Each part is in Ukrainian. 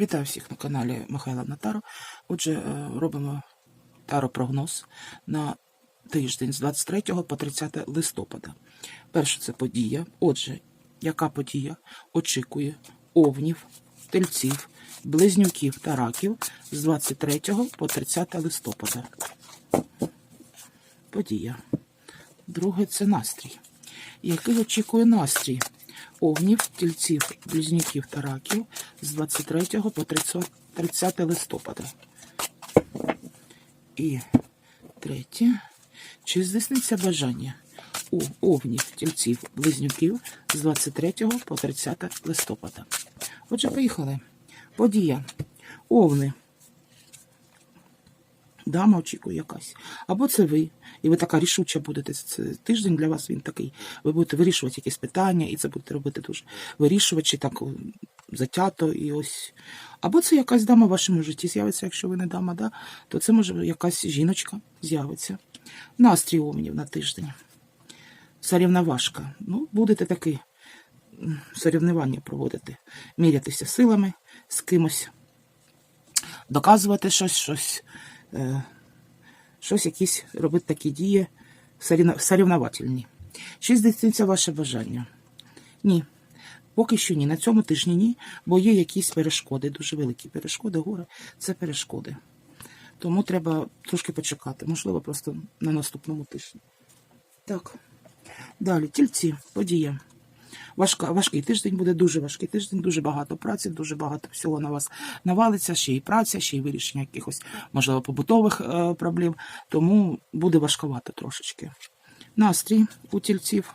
Вітаю всіх на каналі Михайла Натаро. Отже, е, робимо таро-прогноз на тиждень з 23 по 30 листопада. Перше це подія. Отже, яка подія очікує овнів, тельців, близнюків та раків з 23 по 30 листопада. Подія. Друге це настрій. Який очікує настрій овнів, тільців, близнюків та раків з 23 по 30 30 листопада. І третє. Чи здійсниться бажання у овнів, тільців, близнюків з 23 по 30 листопада? Отже, поїхали. Подія. Овни. Дама очікує якась. Або це ви, і ви така рішуча будете. Це тиждень для вас він такий. Ви будете вирішувати якісь питання, і це будете робити дуже вирішувачі, так затято і ось. Або це якась дама в вашому житті з'явиться, якщо ви не дама, да? то це може якась жіночка з'явиться. Настрій овнів на тиждень. Сорівноважка. Ну, будете таки сорівнування проводити, мірятися силами з кимось, доказувати щось, щось щось якісь робити такі дії сорівновательні. Чи здійсниться ваше бажання? Ні. Поки що ні. На цьому тижні ні, бо є якісь перешкоди, дуже великі перешкоди, гори це перешкоди. Тому треба трошки почекати, можливо, просто на наступному тижні. Так. Далі, тільці, подія. Важка, важкий тиждень буде дуже важкий тиждень, дуже багато праці, дуже багато всього на вас навалиться, ще й праця, ще й вирішення якихось, можливо, побутових е, проблем. Тому буде важковато трошечки. Настрій у тільців.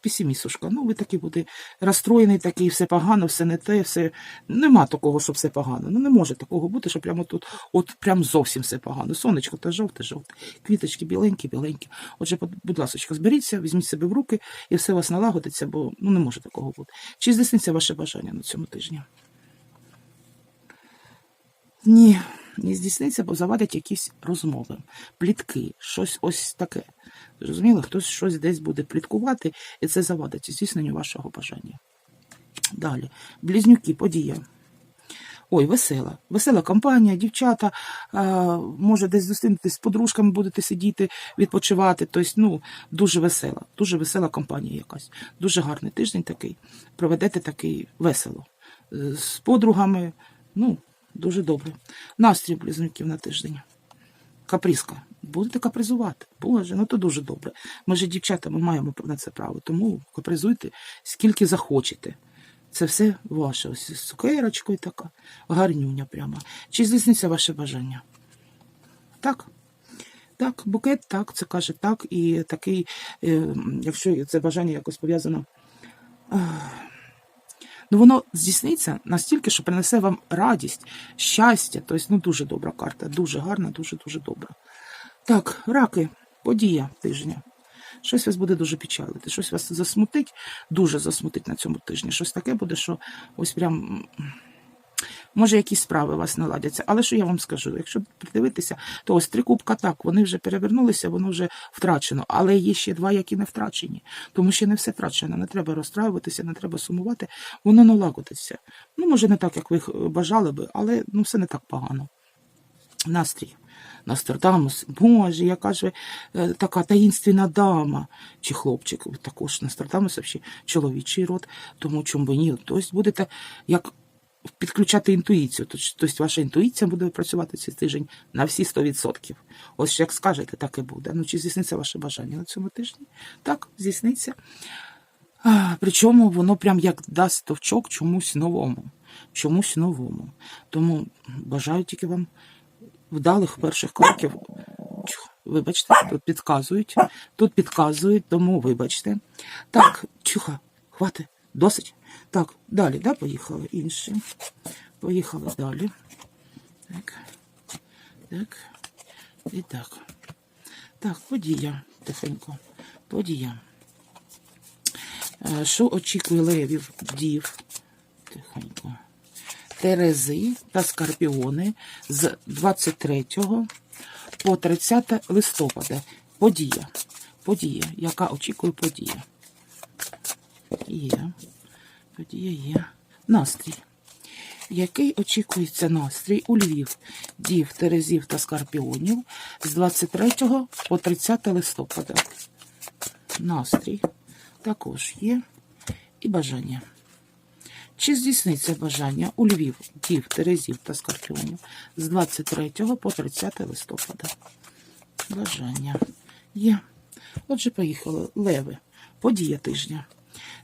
Песимістушка. Ну, ви такий буде розстроєний, такий, все погано, все не те, все. Нема такого, що все погано. Ну, не може такого бути, що прямо тут, от прям зовсім все погано. Сонечко та жовте, жовте. Квіточки біленькі, біленькі. Отже, будь ласка, зберіться, візьміть себе в руки, і все у вас налагодиться, бо ну, не може такого бути. Чи здійсниться ваше бажання на цьому тижні? Ні, не здійсниться, бо завадять якісь розмови, плітки, щось ось таке. Зрозуміло, хтось щось десь буде пліткувати, і це завадить здійсненню вашого бажання. Далі. Близнюки, подія. Ой, весела. Весела компанія, дівчата, а, може десь зустрінетесь з подружками, будете сидіти, відпочивати. Тобто, ну, дуже весела, дуже весела компанія якась. Дуже гарний тиждень такий. Проведете такий весело. З подругами, ну, дуже добре. Настрій близнюків на тиждень. Капризка. Будете капризувати. Боже, ну то дуже добре. Ми ж дівчата, ми маємо на це право. Тому капризуйте скільки захочете. Це все ваше. Ось з цукерочкою така, гарнюня прямо. Чи здійсниться ваше бажання? Так. Так, букет, так, це каже так. І такий, е, якщо це бажання якось пов'язано. Ну, воно здійсниться настільки, що принесе вам радість, щастя. Тобто, ну, дуже добра карта, дуже гарна, дуже-дуже добра. Так, раки, подія тижня. Щось вас буде дуже печалити, щось вас засмутить, дуже засмутить на цьому тижні. Щось таке буде, що ось прям. Може, якісь справи у вас наладяться. Але що я вам скажу? Якщо придивитися, то ось три кубка так, вони вже перевернулися, воно вже втрачено. Але є ще два, які не втрачені. Тому що не все втрачено. Не треба розстраюватися, не треба сумувати. Воно налагодиться. Ну, може, не так, як ви бажали би, але ну, все не так погано. Настрій. Нострадамус, Боже, яка ж е, така таїнственна дама чи хлопчик, також Нострадамус взагалі чоловічий род, тому чому ні. Тобто будете як підключати інтуїцію. Тобто ваша інтуїція буде працювати цей тиждень на всі 100%. Ось як скажете, так і буде. Ну, чи здійсниться ваше бажання на цьому тижні? Так, здійсниться. Причому воно прям як дасть товчок чомусь новому. Чомусь новому. Тому бажаю тільки вам вдалих перших кроків. Вибачте, тут підказують. Тут підказують, тому вибачте. Так, чуха, хватить, досить. Так, далі, да, поїхали інші. Поїхали далі. Так. Так. І так. Так, подія. Тихенько. Подія. Е, Що очікує левів, дів? Тихенько. Терези та скорпіони з 23 по 30 листопада. Подія. Подія. Яка очікує подія? Є. Подія є. Настрій. Який очікується настрій у Львів, Дів, Терезів та Скорпіонів з 23 по 30 листопада? Настрій також є і бажання. Чи здійсниться бажання у Львів, Дів, Терезів та Скорпіонів з 23 по 30 листопада? Бажання є. Отже, поїхали. Леви. Подія тижня.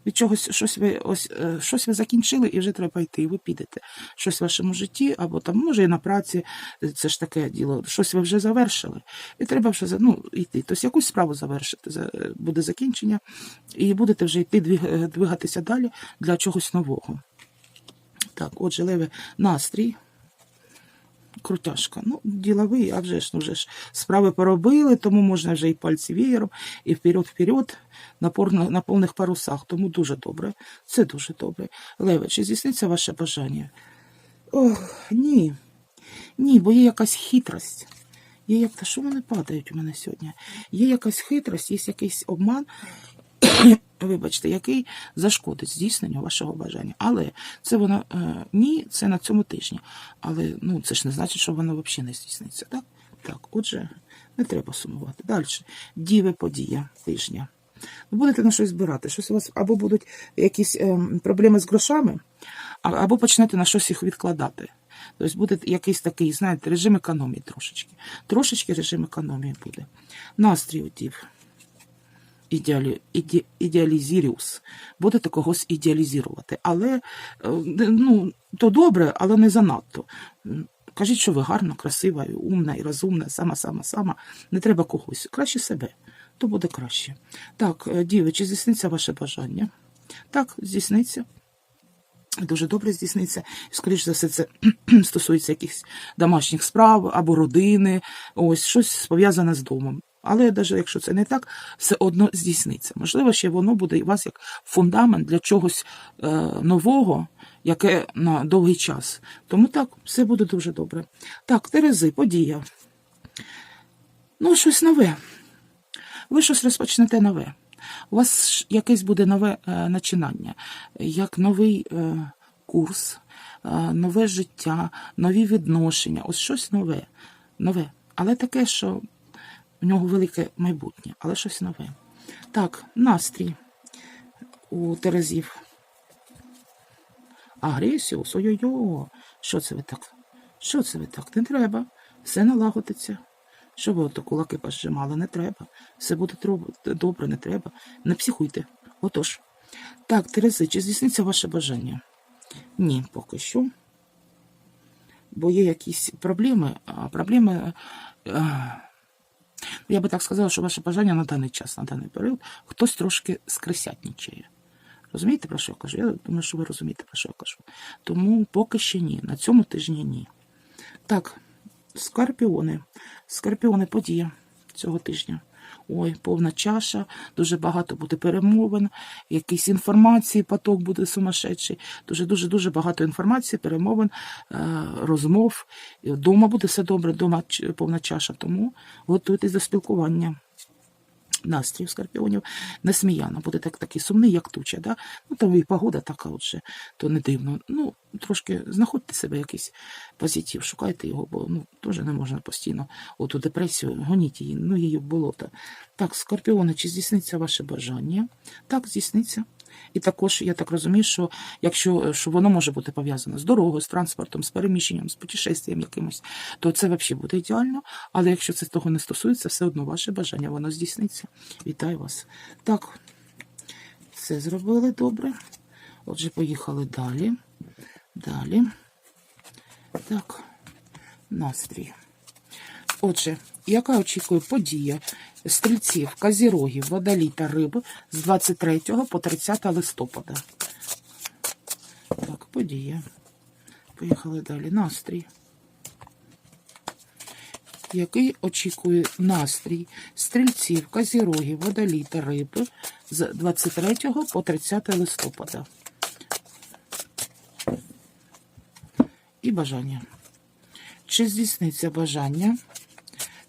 Від чогось щось ви ось е, щось ви закінчили і вже треба йти. і Ви підете. Щось в вашому житті, або там, може, і на праці, е, це ж таке діло. Щось ви вже завершили, і треба вже ну, йти. Тобто якусь справу завершити. е, Буде закінчення, і будете вже йти двигатися далі для чогось нового. Так, отже, леве настрій. Крутяшка. Ну, діловий, а вже ж, ну вже ж справи поробили, тому можна вже і пальці веєром, і вперед-вперед на, на повних парусах. Тому дуже добре. Це дуже добре. Леве, чи здійсниться ваше бажання? Ох, ні. Ні, бо є якась хитрость. Є як та що вони падають у мене сьогодні? Є якась хитрость, є якийсь обман, вибачте, який зашкодить здійсненню вашого бажання. Але це воно е, ні, це на цьому тижні. Але ну це ж не значить, що воно взагалі не здійсниться. Так, так, отже, не треба сумувати. Далі. Діви подія тижня. Ви будете на щось збирати, щось у вас або будуть якісь ем, проблеми з грошами, або почнете на щось їх відкладати. Тобто буде якийсь такий, знаєте, режим економії трошечки. Трошечки режим економії буде. Настрій у дів ідеалі, іде, ідеалізіріус. Будете когось ідеалізувати. Але е, ну, то добре, але не занадто. Кажіть, що ви гарна, красива, умна і розумна, сама, сама, сама. Не треба когось. Краще себе, то буде краще. Так, е, діви, чи здійсниться ваше бажання? Так, здійсниться. Дуже добре здійсниться. Скоріше за все, це стосується якихось домашніх справ або родини, ось щось пов'язане з домом. Але навіть якщо це не так, все одно здійсниться. Можливо, ще воно буде у вас як фундамент для чогось е, нового, яке на довгий час. Тому так, все буде дуже добре. Так, Терези, подія. Ну, щось нове. Ви щось розпочнете нове. У вас якесь буде нове е, начинання, як новий е, курс, е, нове життя, нові відношення. Ось щось нове. Нове. Але таке, що в нього велике майбутнє, але щось нове. Так, настрій у Терезів. Агресіус, ой-ой-ой, що це ви так? Що це ви так? Не треба. Все налагодиться. Що ви ото кулаки пожимали? Не треба. Все буде добре, не треба. Не психуйте. Отож. Так, Терези, чи здійсниться ваше бажання? Ні, поки що. Бо є якісь проблеми, а проблеми. е, Я би так сказала, що ваше бажання на даний час, на даний період, хтось трошки скрисятнічає. Розумієте, про що я кажу? Я думаю, що ви розумієте, про що я кажу. Тому поки ще ні. На цьому тижні ні. Так, скорпіони. Скорпіони подія цього тижня. Ой, повна чаша, дуже багато буде перемовин, якісь інформації, поток буде сумасшедший. Дуже дуже дуже багато інформації, перемовин, е, розмов. Дома буде все добре, дома повна чаша. Тому готуйтесь до спілкування. Настрій скорпіонів несміяно, буде так, такий сумний, як туча. Да? Ну, там і погода така, отже, то не дивно. Ну, трошки знаходьте себе якийсь позитив, шукайте його, бо ну, теж не можна постійно оту депресію, гоніть її, ну її болото. Так, скорпіони, чи здійсниться ваше бажання? Так, здійсниться. І також я так розумію, що якщо що воно може бути пов'язано з дорогою, з транспортом, з переміщенням, з путешествием якимось, то це взагалі буде ідеально. Але якщо це того не стосується, все одно ваше бажання, воно здійсниться. Вітаю вас. Так, все зробили добре. Отже, поїхали далі. Далі. Так, настрій. Отже, яка очікує подія стрільців, казірогів, водолій та риби з 23 по 30 листопада? Так, подія. Поїхали далі. Настрій. Який очікує настрій стрільців, казірогів, водолій та риби з 23 по 30 листопада? І бажання. Чи здійсниться бажання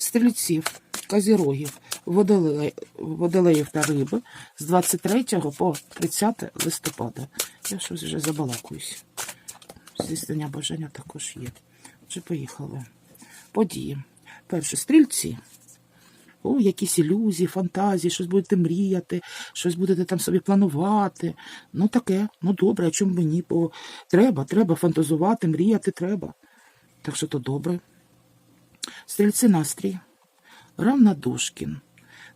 стрільців, казірогів, водолеїв, водолеїв та риби з 23 по 30 листопада? Я щось вже забалакуюсь. Здійснення бажання також є. Вже поїхали. Події. Перше, стрільці. О, якісь ілюзії, фантазії, щось будете мріяти, щось будете там собі планувати. Ну таке, ну добре, а чому б ні? Бо треба, треба фантазувати, мріяти треба. Так що то добре. Стрільці настрій. Равнодушкін.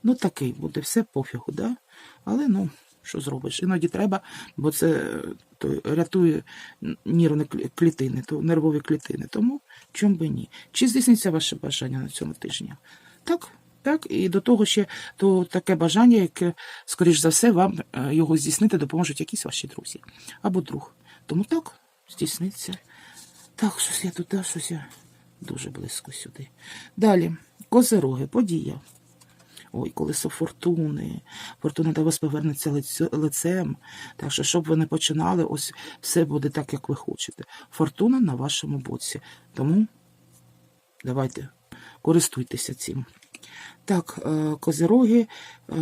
Ну, такий буде, все пофігу, да? Але ну, що зробиш? Іноді треба, бо це е, то, рятує нервні клітини, то нервові клітини. Тому чому би ні? Чи здійсниться ваше бажання на цьому тижні? Так, так. І до того ще то таке бажання, яке, скоріш за все, вам е, його здійснити допоможуть якісь ваші друзі або друг. Тому так, здійсниться. Так, щось я тут, да, щось я дуже близько сюди. Далі, козероги, подія. Ой, колесо фортуни. Фортуна до вас повернеться лицем. Так що, щоб ви не починали, ось все буде так, як ви хочете. Фортуна на вашому боці. Тому давайте користуйтеся цим. Так, е, козероги, е,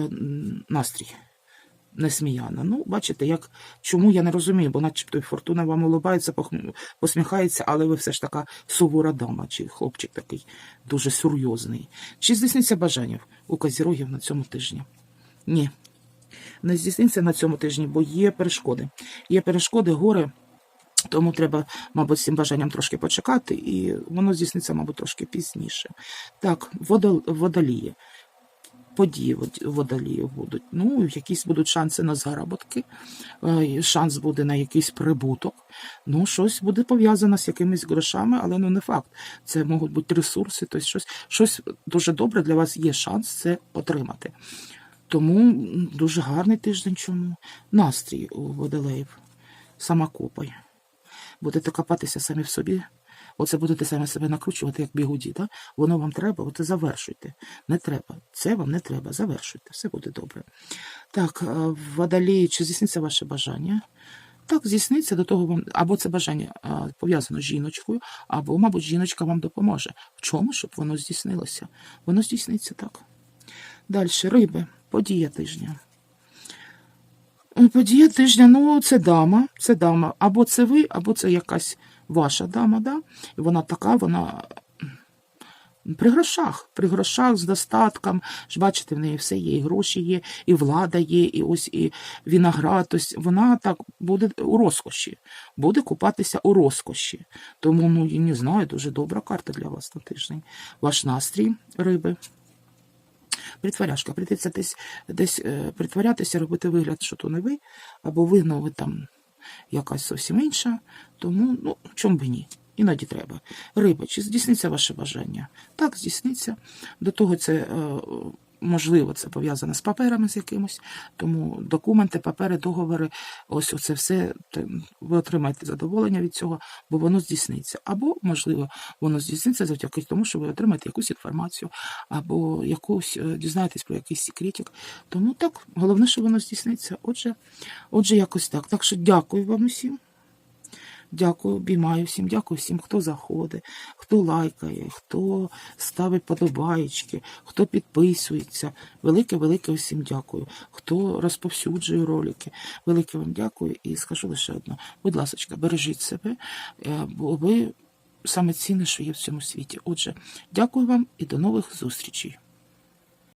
настрій. Несміяна. Ну, бачите, як чому я не розумію, бо начебто і фортуна вам улибається, похм- посміхається, але ви все ж така сувора дама, чи хлопчик такий дуже серйозний. Чи здійсниться бажання у козірогів на цьому тижні? Ні. Не здійсниться на цьому тижні, бо є перешкоди. Є перешкоди, гори, тому треба, мабуть, з цим бажанням трошки почекати, і воно здійсниться, мабуть, трошки пізніше. Так, водол- водолії події вод- водолію будуть. Ну, якісь будуть шанси на заробітки, е, шанс буде на якийсь прибуток. Ну, щось буде пов'язано з якимись грошами, але ну не факт. Це можуть бути ресурси, тобто щось, щось дуже добре для вас є шанс це отримати. Тому дуже гарний тиждень. Чому? Настрій у водолеїв. Самокопай. Будете копатися самі в собі. Оце будете самі себе накручувати, як бігуді. Да? Воно вам треба, оце завершуйте. Не треба. Це вам не треба. Завершуйте. Все буде добре. Так, е, водолії, чи здійсниться ваше бажання? Так, здійсниться до того вам, або це бажання а, пов'язано з жіночкою, або, мабуть, жіночка вам допоможе. В чому, щоб воно здійснилося? Воно здійсниться так. Далі, риби, подія тижня. Е, Подія тижня, ну, це дама, це дама. Або це ви, або це якась ваша дама, да? І вона така, вона при грошах, при грошах з достатком. Ж бачите, в неї все є, і гроші є, і влада є, і ось і виноград. Тобто вона так буде у розкоші, буде купатися у розкоші. Тому, ну, я не знаю, дуже добра карта для вас на тиждень. Ваш настрій, риби. Притворяшка, прийдеться десь, десь е, притворятися, робити вигляд, що то не ви, або ви там якась зовсім інша. Тому, ну, чому б ні? Іноді треба. Риба, чи здійсниться ваше бажання? Так, здійсниться. До того це е, можливо, це пов'язано з паперами з якимось. Тому документи, папери, договори, ось оце все. Ви отримаєте задоволення від цього, бо воно здійсниться. Або, можливо, воно здійсниться завдяки тому, що ви отримаєте якусь інформацію, або якусь е, дізнаєтесь про якийсь секретик. Тому так, головне, що воно здійсниться. Отже, отже, якось так. Так що дякую вам усім. Дякую, обіймаю всім, дякую всім, хто заходить, хто лайкає, хто ставить подобаєчки, хто підписується. Велике, велике всім дякую. Хто розповсюджує ролики. Велике вам дякую і скажу лише одне. Будь ласка, бережіть себе, е, бо ви саме цінне, що є в цьому світі. Отже, дякую вам і до нових зустрічей.